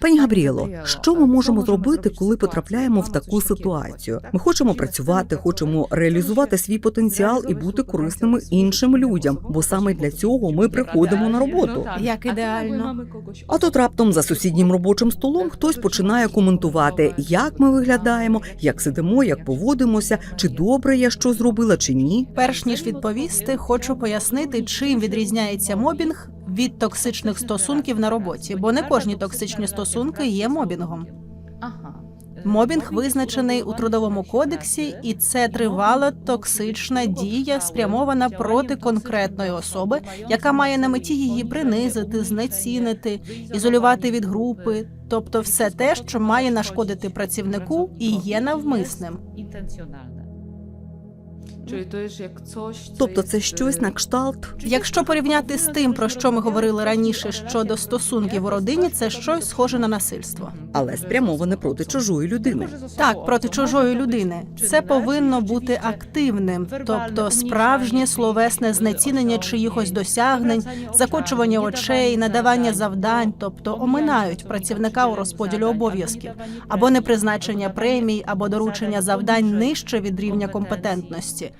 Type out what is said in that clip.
Пані Габріело, що ми можемо зробити, коли потрапляємо в таку ситуацію? Ми хочемо працювати, хочемо реалізувати свій потенціал і бути корисними іншим людям, бо саме для цього ми приходимо на роботу. Як ідеально. А тут раптом за сусіднім робочим столом хтось починає коментувати, як ми виглядаємо, як сидимо, як поводимося, чи добре я що зробила, чи ні. Перш ніж відповісти, хочу пояснити, чим відрізняється мобінг від токсичних стосунків на роботі, бо не кожні токсичні стосунки є мобінгом. Мобінг визначений у трудовому кодексі, і це тривала токсична дія, спрямована проти конкретної особи, яка має на меті її принизити, знецінити, ізолювати від групи, тобто все те, що має нашкодити працівнику і є навмисним. Тобто це щось на кшталт. Якщо порівняти з тим, про що ми говорили раніше щодо стосунків у родині, це щось схоже на насильство. але спрямоване проти чужої людини. Так, проти чужої людини це повинно бути активним, тобто справжнє словесне знецінення чиїхось досягнень, закочування очей, надавання завдань, тобто оминають працівника у розподілі обов'язків, або непризначення премій, або доручення завдань нижче від рівня компетентності.